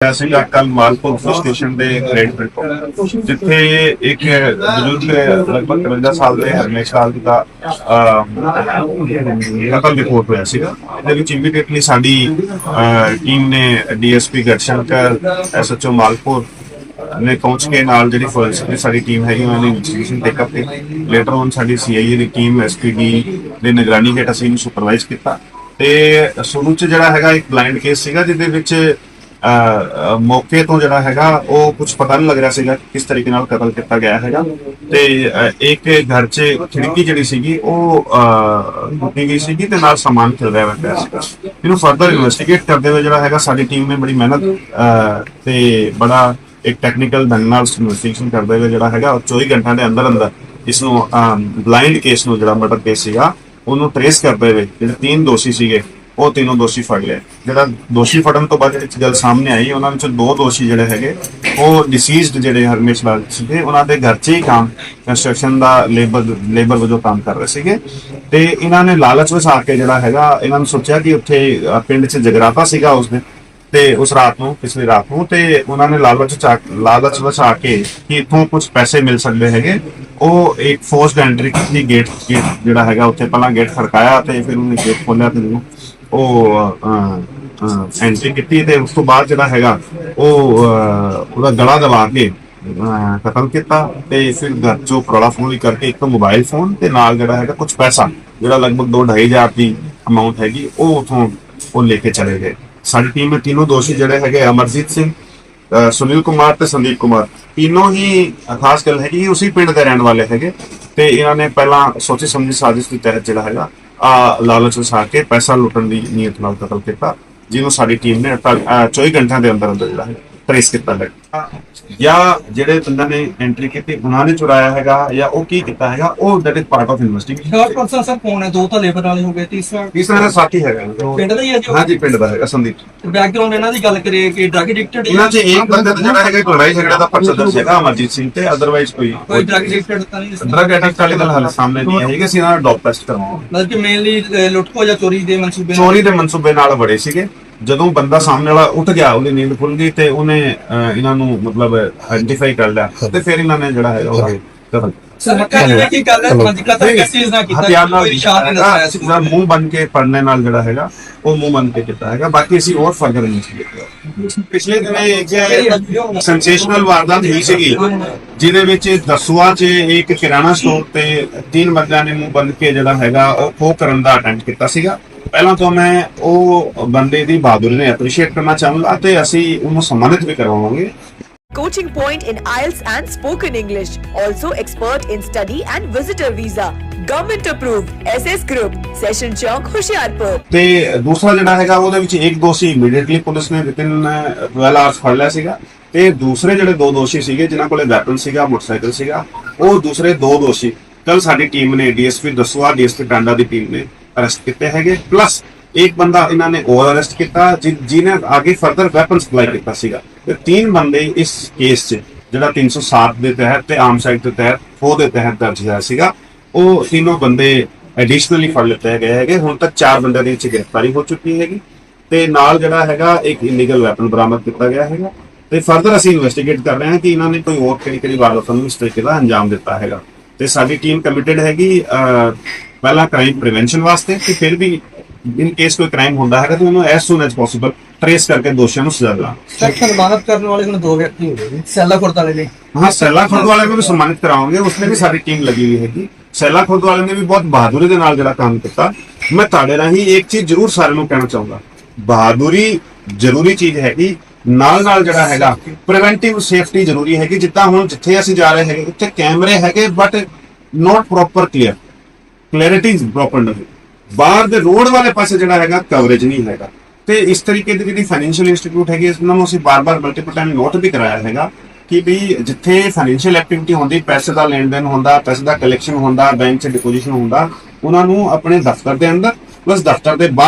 ਹੋਇਆ ਸੀਗਾ ਕੱਲ ਮਾਲਪੁਰ ਪੁਲਿਸ ਸਟੇਸ਼ਨ ਦੇ ਗ੍ਰੇਡ ਪਿੰਡ ਜਿੱਥੇ ਇੱਕ ਬਜ਼ੁਰਗ ਲਗਭਗ 53 ਸਾਲ ਦੇ ਹਰਮੇਸ਼ ਸਾਲ ਦਾ ਕਤਲ ਰਿਪੋਰਟ ਹੋਇਆ ਸੀਗਾ। ਇਹਦੇ ਵਿੱਚ ਇਮੀਡੀਏਟਲੀ ਸਾਡੀ ਟੀਮ ਨੇ ਡੀਐਸਪੀ ਗੜਸ਼ੰਕਰ ਐਸਐਚਓ ਮਾਲਪੁਰ ਨੇ ਪਹੁੰਚ ਕੇ ਨਾਲ ਜਿਹੜੀ ਫੋਰੈਂਸਿਕ ਦੀ ਸਾਡੀ ਟੀਮ ਹੈਗੀ, ਉਹਨਾਂ ਨੇ ਇਨਵੈਸਟੀਗੇਸ਼ਨ ਟੇਕ ਅਪ ਕੀਤੀ। ਲੇਟਰ ਔਨ ਸਾਡੀ ਸੀਆਈਏ ਦੀ ਟੀਮ ਐਸਪੀਡੀ ਦੇ ਨਿਗਰਾਨੀ ਹੇਠ ਅਸੀਂ ਇਹਨੂੰ ਸੁਪਰਵਾਈਜ਼ ਕੀਤਾ। ਤੇ ਸ਼ੁਰੂ ਚ ਜਿਹੜਾ ਹੈਗਾ ਇੱਕ ਬਲਾਈਂਡ ਕੇਸ ਸੀਗਾ, ਜਿਹਦੇ ਵਿੱਚ ਮੌਕੇ ਤੋਂ ਜਿਹੜਾ ਹੈਗਾ, ਉਹ ਕੁਝ ਪਤਾ ਨਹੀਂ ਲੱਗ ਰਿਹਾ ਸੀਗਾ ਕਿ ਕਿਸ ਤਰੀਕੇ ਨਾਲ ਕਤਲ ਕੀਤਾ ਗਿਆ ਹੈਗਾ। ਤੇ ਇੱਕ ਘਰ 'ਚ ਖਿੜਕੀ ਜਿਹੜੀ ਸੀਗੀ, ਉਹ ਟੁੱਟੀ ਗਈ ਸੀਗੀ ਤੇ ਨਾਲ ਸਮਾਨ ਖਿਲ ਰਿਹਾ ਪਿਆ ਸੀਗਾ। ਇਹਨੂੰ ਫਰਦਰ ਇਨਵੈਸਟੀਗੇਟ ਕਰਦੇ ਹੋਏ ਜਿਹੜਾ ਹੈਗਾ, ਸਾਡੀ ਟੀਮ ਨੇ ਬੜੀ ਮਿਹਨਤ ਤੇ ਬੜਾ ਇੱਕ ਟੈਕਨੀਕਲ ਢੰਗ ਨਾਲ ਇਨਵੈਸਟੀਗੇਸ਼ਨ ਕਰਦੇ ਹੋਏ ਜਿਹੜਾ ਹੈਗਾ 24 ਘੰਟਿਆਂ ਦੇ ਅੰਦਰ ਅੰਦਰ ਇਸ ਨੂੰ ਬਲਾਈਂਡ ਕੇਸ ਨੂੰ ਜਿਹੜਾ ਮਰਡਰ ਕੇਸ ਸੀਗਾ, ਉਹਨੂੰ ਟ੍ਰੇਸ ਕਰਦੇ ਹੋਏ ਜਿਹੜੇ ਤਿੰਨ ਦੋਸ਼ੀ ਸੀਗੇ ਉਹ ਤਿੰਨੋਂ ਦੋਸ਼ੀ ਫੜ ਲਏ। ਜਿਹੜਾ ਦੋਸ਼ੀ ਫੜਨ ਤੋਂ ਬਾਅਦ ਜਿਹੜੀ ਗੱਲ ਸਾਹਮਣੇ ਆਈ, ਉਹਨਾਂ ਵਿੱਚੋਂ ਦੋ ਦੋਸ਼ੀ ਜਿਹੜੇ ਹੈਗੇ, ਉਹ ਡਿਸੀਜ਼ਡ ਜਿਹੜੇ ਹਰਮੇਸ਼ ਲਾਲ ਸੀਗੇ, ਉਹਨਾਂ ਦੇ ਘਰ 'ਚ ਹੀ ਕੰਮ ਕੰਸਟਰਕਸ਼ਨ ਦਾ ਲੇਬਰ ਲੇਬਰ ਵਜੋਂ ਕੰਮ ਕਰ ਰਹੇ ਸੀਗੇ। ਤੇ ਇਹਨਾਂ ਨੇ ਲਾਲਚ ਵਿੱਚ ਆ ਕੇ ਜਿਹੜਾ ਹੈਗਾ, ਇਹਨਾਂ ਨੂੰ ਸੋਚਿਆ ਕਿ ਉੱਥੇ ਪਿੰਡ 'ਚ ਜਗਰਾਤਾ ਸੀਗਾ ਉਸ ਦਿਨ, ਤੇ ਉਸ ਰਾਤ ਨੂੰ, ਪਿਛਲੀ ਰਾਤ ਨੂੰ, ਤੇ ਉਹਨਾਂ ਨੇ ਲਾਲਚ ਲਾਲਚ ਵਿੱਚ ਆ ਕੇ ਕਿ ਇਥੋਂ ਕੁਝ ਪੈਸੇ ਮਿਲ ਸਕਦੇ ਹੈਗੇ। ਉਹ ਇੱਕ ਫੋਰਸਡ ਐਂਟਰੀ ਕੀਤੀ ਗੇਟ ਗੇਟ ਜਿਹੜਾ ਹੈਗਾ, ਉੱਥੇ ਪਹਿਲਾਂ ਗੇਟ ਖੜਕਾਇਆ ਤੇ ਫਿਰ ਉਹਨੇ ਗੇਟ ਖੋਲਿਆ ਤੇ ਉਹ ਐਂਟਰੀ ਕੀਤੀ ਤੇ ਉਸ ਤੋਂ ਬਾਅਦ ਜਿਹੜਾ ਹੈਗਾ, ਉਹ ਉਹਦਾ ਗਲਾ ਦਬਾ ਕੇ ਕਤਲ ਕੀਤਾ ਤੇ ਫਿਰ ਘਰ ਚੋਂ ਕੜਾ ਫੋਨ ਵੀ ਕਰਕੇ ਇੱਕ ਮੋਬਾਈਲ ਫੋਨ ਤੇ ਨਾਲ ਜਿਹੜਾ ਹੈਗਾ ਕੁਝ ਪੈਸਾ, ਜਿਹੜਾ ਲਗਭਗ 2-2500 ਦੀ ਅਮਾਉਂਟ ਹੈਗੀ, ਉਹ ਉਥੋਂ ਉਹ ਲੈ ਕੇ ਚਲੇ ਗਏ। ਸਾਡੀ ਟੀਮ ਦੇ ਤਿੰਨੋਂ ਦੋਸ਼ੀ ਜਿਹੜੇ ਹੈਗੇ ਅਮਰਜੀਤ ਸਿੰਘ ਸੁਨੀਲ ਕੁਮਾਰ ਤੇ ਸੰਦੀਪ ਕੁਮਾਰ। ਤਿੰਨੋਂ ਹੀ, ਖਾਸ ਗੱਲ ਹੈ ਕਿ ਇਹ ਉਸੇ ਪਿੰਡ ਦੇ ਰਹਿਣ ਵਾਲੇ ਹੈਗੇ ਤੇ ਇਹਨਾਂ ਨੇ ਪਹਿਲਾਂ ਸੋਚੀ ਸਮਝੀ ਸਾਜ਼ਿਸ਼ ਦੇ ਤਹਿਤ ਜਿਹੜਾ ਹੈਗਾ ਆ ਲਾਲਚ ਵਸਾ ਕੇ ਪੈਸਾ ਲੁੱਟਣ ਦੀ ਨੀਅਤ ਨਾਲ ਕਤਲ ਕੀਤਾ, ਜਿਹਨੂੰ ਸਾਡੀ ਟੀਮ ਨੇ ਅੜਤਾਲੀ- ਅਹ 24 ਘੰਟਿਆਂ ਦੇ ਅੰਦਰ ਅੰਦਰ ਜਿਹੜਾ ਹੈ ਟ੍ਰੇਸ ਕੀਤਾ ਹੈ ਜਾਂ ਜਿਹੜੇ ਬੰਦਾ ਨੇ ਐਂਟਰੀ ਕੀਤੀ ਉਹਨਾਂ ਨੇ ਚੁਰਾਇਆ ਹੈਗਾ ਜਾਂ ਉਹ ਕੀ ਕੀਤਾ ਹੈਗਾ ਉਹ that is part of investigation third person sir ਕੌਣ ਹੈ? ਦੋ ਤਾਂ ਲੇਬਰ ਵਾਲੇ ਹੋ ਗਏ ਤੀਸਰਾ? ਤੀਸਰਾ ਦਾ ਸਾਥੀ ਹੈਗਾ। ਪਿੰਡ ਦਾ ਹੀ ਹੈ ਜੋ ਹਾਂਜੀ ਪਿੰਡ ਦਾ ਹੈਗਾ ਸੰਦੀਪ। ਬੈਕਗ੍ਰਾਉਂਡ ਇਹਨਾਂ ਦੀ ਗੱਲ ਕਰੀਏ ਕਿ ਡਰਗ ਐਡਿਕਟਡ ਇਹਨਾਂ 'ਚ ਇੱਕ ਬੰਦੇ ਦਾ ਜਿਹੜਾ ਹੈਗਾ ਇੱਕ ਲੜਾਈ ਝਗੜੇ ਦਾ ਪਰਚਾ ਦਰਜ ਹੈਗਾ ਅਮਰਜੀਤ ਸਿੰਘ ਤੇ ਅਦਰਵਾਈਜ਼ ਕੋਈ ਕੋਈ ਡਰਗ ਐਡਿਕਟਡ ਤਾਂ ਨਹੀਂ ਡਰਗ ਐਡਿਕਟ ਵਾਲੀ ਗੱਲ ਹਾਲੇ ਸਾਹਮਣੇ ਨਹੀਂ ਆਈ ਕਿ ਅਸੀਂ ਇਹਨਾਂ ਦਾ ਡੌਪ ਟੈਸਟ ਕਰਾਂਗੇ ਮਤਲਬ ਕਿ ਮੇਨਲੀ ਲੁੱਟਖੋ ਜਾਂ ਚੋਰੀ ਦੇ ਮਨਸੂਬੇ ਨਾਲ- ਚੋਰੀ ਦੇ ਮਨਸੂਬੇ ਨਾਲ ਬੜੇ ਸੀਗੇ। ਜਦੋਂ ਬੰਦਾ ਸਾਹਮਣੇ ਵਾਲਾ ਉੱਠ ਗਿਆ ਉਹਦੀ ਨੀਂਦ ਖੁੱਲ ਗਈ ਤੇ ਉਹਨੇ ਇਹਨਾਂ ਨੂੰ ਮਤਲਬ ਆਇਡੈਂਟੀਫਾਈ ਕਰ ਲਿਆ ਤੇ ਫਿਰ ਇਹਨਾਂ ਨੇ ਜਿਹੜਾ ਹੈਗਾ ਉਹ ਕਤਲ ਸਰ ਕਹਿੰਦੇ ਕੀ ਗੱਲ ਹੈ ਪੰਜ ਕਤਲ ਕਿਸ ਨਾਲ ਕੀਤਾ ਹਥਿਆਰ ਨਾਲ ਕੋਈ ਇਸ਼ਾਰਾ ਨਹੀਂ ਦੱਸਿਆ ਸੀ। ਮੂੰਹ ਬੰਨ ਕੇ ਪੜਨੇ ਨਾਲ ਜਿਹੜਾ ਹੈਗਾ ਉਹ ਮੂੰਹ ਬੰਨ ਕੇ ਕੀਤਾ ਹੈਗਾ। ਬਾਕੀ ਅਸੀਂ ਹੋਰ ਪਿਛਲੇ ਦਿਨੇ ਇੱਕ ਸੈਂਸੇਸ਼ਨਲ ਵਾਰਦਾਤ ਹੋਈ ਸੀਗੀ ਜਿਹਦੇ ਵਿੱਚ ਦਸੂਆ 'ਚ ਇੱਕ ਕਿਰਾਣਾ ਸਟੋਰ ਤੇ ਤਿੰਨ ਬੰਦਿਆਂ ਨੇ ਮੂੰਹ ਬੰਨ ਕੇ ਜਿਹੜਾ ਹੈਗਾ ਉਹ ਖੋਹ ਕਰਨ ਦਾ ਅਟੈਂਪਟ ਕੀਤਾ ਸੀਗਾ। ਪਹਿਲਾਂ ਤੋਂ ਮੈਂ ਉਹ ਬੰਦੇ ਦੀ ਬਹਾਦਰੀ ਨੇ ਐਪਰੀਸ਼ੀਏਟ ਕਰਨਾ ਚਾਹੂੰਗਾ ਤੇ ਅਸੀਂ ਉਹਨੂੰ ਸਨਮਾਨਿਤ ਵੀ ਕਰਵਾਵਾਂਗੇ Coaching point in IELTS and spoken English. Also expert in study and visitor visa. Government approved. SS Group. Session Chowk, Hoshiarpur. ਤੇ ਦੂਸਰਾ ਜਿਹੜਾ ਹੈਗਾ ਉਹਦੇ ਵਿੱਚ ਇੱਕ ਦੋਸ਼ੀ ਇਮੀਡੀਏਟਲੀ ਪੁਲਿਸ ਨੇ ਵਿਦਿਨ 12 ਆਵਰਸ ਫੜ ਲਿਆ ਸੀਗਾ ਤੇ ਦੂਸਰੇ ਜਿਹੜੇ ਦੋ ਦੋਸ਼ੀ ਸੀਗੇ ਜਿਨ੍ਹਾਂ ਕੋਲੇ ਵੈਪਨ ਸੀਗਾ ਮੋਟਰਸਾਈਕਲ ਸੀਗਾ ਉਹ ਦੂਸਰੇ ਦੋ ਦੋਸ਼ੀ ਕੱਲ ਸਾਡੀ ਟੀਮ ਨੇ ਡੀਐਸਪੀ ਦਸੂਆ ਡੀਐਸਪੀ ਟਾਂਡਾ ਦੀ ਟੀਮ ਨੇ ਅਰੈਸਟ ਕੀਤੇ ਹੈਗੇ। ਪਲੱਸ ਇੱਕ ਬੰਦਾ ਇਹਨਾਂ ਨੇ ਹੋਰ ਅਰੈਸਟ ਕੀਤਾ ਜਿਹਨੇ ਅੱਗੇ ਫਰਦਰ ਵੈਪਨ ਸਪਲਾਈ ਕੀਤਾ ਸੀਗਾ। ਤੇ ਤਿੰਨ ਬੰਦੇ ਇਸ ਕੇਸ 'ਚ, ਜਿਹੜਾ 307 ਦੇ ਤਹਿਤ ਤੇ ਆਮ ਸਾਈਡ ਦੇ ਤਹਿਤ ਫੋ ਦੇ ਤਹਿਤ ਦਰਜ ਹੋਇਆ ਸੀਗਾ। ਉਹ ਤਿੰਨੋਂ ਬੰਦੇ ਐਡੀਸ਼ਨਲੀ ਫੜ ਲਿੱਤੇ ਗਏ ਹੈਗੇ। ਹੁਣ ਤੱਕ ਚਾਰ ਬੰਦਿਆਂ ਦੀ ਇਹ ਗ੍ਰਿਫਤਾਰੀ ਹੋ ਚੁੱਕੀ ਹੈਗੀ। ਤੇ ਨਾਲ ਜਿਹੜਾ ਹੈਗਾ, ਇੱਕ ਇਲੀਗਲ ਵੈਪਨ ਬਰਾਮਦ ਕੀਤਾ ਗਿਆ ਹੈਗਾ। ਤੇ ਫਰਦਰ ਅਸੀਂ ਇਨਵੈਸਟੀਗੇਟ ਕਰ ਰਹੇ ਹਾਂ ਕਿ ਇਹਨਾਂ ਨੇ ਕੋਈ ਹੋਰ ਕਿਹੜੀ ਕਿਹੜੀ ਵਾਰਦਾਤਾਂ ਨੂੰ ਇਸ ਤਰੀਕੇ ਦਾ ਅੰਜਾਮ ਦਿੱਤਾ ਹੈਗਾ। ਤੇ ਸਾਡੀ ਟੀਮ ਕਮਿਟਡ ਹੈਗੀ ਪਹਿਲਾ ਕ੍ਰਾਈਮ ਪ੍ਰੀਵੈਂਸ਼ਨ ਵਾਸਤੇ ਤੇ ਫਿਰ ਵੀ ਇਨ ਕੇਸ ਕੋਈ ਕ੍ਰਾਈਮ ਹੁੰਦਾ ਹੈਗਾ ਤਾਂ ਉਹਨੂੰ as soon as possible trace ਕਰਕੇ ਦੋਸ਼ੀਆਂ ਨੂੰ ਸਜ਼ਾ ਦਿਲਾਉਣਾ ਸਰ ਸਨਮਾਨਤ ਕਰਨ ਵਾਲੇ ਹੁਣ ਦੋ ਵਿਅਕਤੀ ਹੋ ਗਏ ਸੈਲਾ ਖੁਰਦ ਵਾਲੇ ਨੇ। ਹਾਂ ਸੈਲਾ ਖੁਰਦ ਵਾਲੇ ਨੂੰ ਵੀ ਸਨਮਾਨਿਤ ਕਰਾਵਾਂਗੇ ਉਸਨੇ ਵੀ ਸਾਡੀ ਟੀਮ ਲੱਗੀ ਹੋਈ ਹੈਗੀ। ਸੈਲਾ ਖੁਰਦ ਵਾਲੇ ਨੇ ਵੀ ਬਹੁਤ ਬਹਾਦੁਰੀ ਦੇ ਨਾਲ ਜਿਹੜਾ ਕੰਮ ਕੀਤਾ। ਮੈਂ ਤੁਹਾਡੇ ਰਾਹੀਂ ਇੱਕ ਚੀਜ਼ ਜ਼ਰੂਰ ਸਾਰਿਆਂ ਨੂੰ ਕਹਿਣਾ ਚਾਹੂੰਗਾ ਬਹਾਦੁਰੀ ਜ਼ਰੂਰੀ ਚੀਜ਼ ਹੈਗੀ ਨਾਲ ਨਾਲ ਜਿਹੜਾ ਹੈਗਾ ਪ੍ਰੀਵੈਂਟਿਵ ਸੇਫਟੀ ਜ਼ਰੂਰੀ ਹੈਗੀ ਜਿੱਦਾਂ ਹੁਣ ਜਿੱਥੇ ਅਸੀਂ ਜਾ ਰਹੇ ਹੈਗੇ ਉੱਥੇ ਕੈਮਰੇ ਹੈਗੇ but not proper clear clarity proper ਨਹੀਂ ਬਾਹਰ ਦੇ ਰੋਡ ਵਾਲੇ ਪਾਸੇ ਜਿਹੜਾ ਹੈਗਾ ਕਵਰੇਜ ਨਹੀਂ ਹੈਗਾ। ਤੇ ਇਸ ਤਰੀਕੇ ਦੀ ਜਿਹੜੀ ਫਾਈਨੈਂਸ਼ੀਅਲ ਇੰਸਟੀਟਿਊਟ ਹੈਗੀ, ਇਸ ਨੂੰ ਅਸੀਂ ਬਾਰ-ਬਾਰ ਮਲਟੀਪਲ ਟਾਈਮ ਨੋਟ ਵੀ ਕਰਾਇਆ ਹੈਗਾ ਕਿ ਵੀ ਜਿੱਥੇ ਫਾਈਨੈਂਸ਼ੀਅਲ ਐਕਟੀਵਿਟੀ ਹੁੰਦੀ, ਪੈਸੇ ਦਾ ਲੈਣ ਦੇਣ ਹੁੰਦਾ, ਪੈਸੇ ਦਾ ਕਲੈਕਸ਼ਨ ਹੁੰਦਾ ਬੈਂਕ 'ਚ ਡਿਪੋਜੀਸ਼ਨ ਹੁੰਦਾ, ਉਹਨਾਂ ਨੂੰ ਆਪਣੇ ਦਫ਼ਤਰ ਦੇ ਅੰਦਰ ਪਲੱਸ ਦਫ਼ਤਰ ਦੇ ਬਾਹਰ